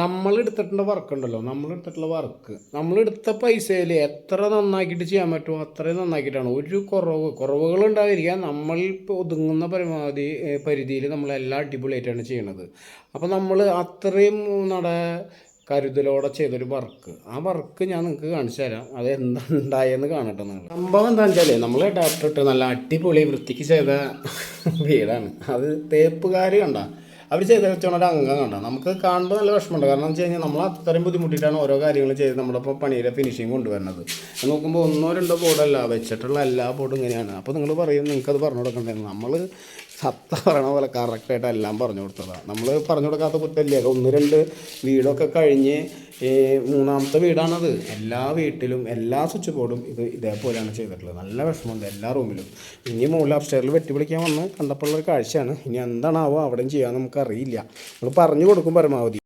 നമ്മൾ എടുത്തിട്ടുള്ള വർക്ക് ഉണ്ടല്ലോ നമ്മൾ എടുത്തിട്ടുള്ള വർക്ക്. നമ്മൾ എടുത്ത പൈസയിൽ എത്ര നന്നാക്കിയിട്ട് ചെയ്യാൻ പറ്റുമോ അത്രയും നന്നാക്കിയിട്ടാണ്. ഒരു കുറവ് കുറവുകൾ ഉണ്ടാകാതിരിക്കാൻ നമ്മൾ ഒതുങ്ങുന്ന പരമാവധി പരിധിയിൽ നമ്മളെല്ലാം അടിപൊളിയായിട്ടാണ് ചെയ്യണത്. അപ്പോൾ നമ്മൾ അത്രയും നട കരുതലോടെ ചെയ്തൊരു വർക്ക്. ആ വർക്ക് ഞാൻ നിങ്ങൾക്ക് കാണിച്ചു തരാം. അത് എന്തുണ്ടായെന്ന് കാണട്ടെ നിങ്ങൾ. സംഭവം എന്താ വെച്ചാൽ നമ്മൾ ഡാക്ടർ ഇട്ട് നല്ല അടിപൊളി വൃത്തിക്ക് ചെയ്ത വീടാണ്. അത് തേപ്പുകാർ കണ്ട. അവർ ചെയ്ത് വെച്ചോണ്ട് ഒരു അംഗം കണ്ട? നമുക്ക് കാണുമ്പോൾ നല്ല വിഷമമുണ്ട്. കാരണം വെച്ച് കഴിഞ്ഞാൽ നമ്മൾ അത്രയും ബുദ്ധിമുട്ടിയിട്ടാണ് ഓരോ കാര്യങ്ങൾ ചെയ്ത് നമ്മളിപ്പോൾ പണിയുടെ ഫിനിഷിങ് കൊണ്ടുവരുന്നത്. നോക്കുമ്പോൾ ഒന്നോ രണ്ടോ ബോർഡല്ല വെച്ചിട്ടുള്ള എല്ലാ ബോർഡും ഇങ്ങനെയാണ്. അപ്പോൾ നിങ്ങൾ പറയും നിങ്ങൾക്കത് പറഞ്ഞു കൊടുക്കണ്ടേ നമ്മൾ സത്ത പറയണ പോലെ കറക്റ്റായിട്ട് എല്ലാം പറഞ്ഞു കൊടുത്തതാണ് നമ്മൾ പറഞ്ഞു കൊടുക്കാത്ത കുറ്റമില്ല ഒന്ന് രണ്ട് വീടൊക്കെ കഴിഞ്ഞ് മൂന്നാമത്തെ വീടാണത്. എല്ലാ വീട്ടിലും എല്ലാ സ്വിച്ച് ബോർഡും ഇത് ഇതേപോലെയാണ് ചെയ്തിട്ടുള്ളത്. നല്ല വിഷമമുണ്ട് എല്ലാ റൂമിലും ഇനി മുകളിൽ അപ്സ്റ്റേറിൽ വെട്ടിപ്പിടിക്കാൻ വന്ന് കണ്ടപ്പോൾ ഒരു കാഴ്ചയാണ്. ഇനി എന്താണാവോ അവിടെയും ചെയ്യാൻ നമുക്കറിയില്ല. നമ്മൾ പറഞ്ഞു കൊടുക്കും പരമാവധി.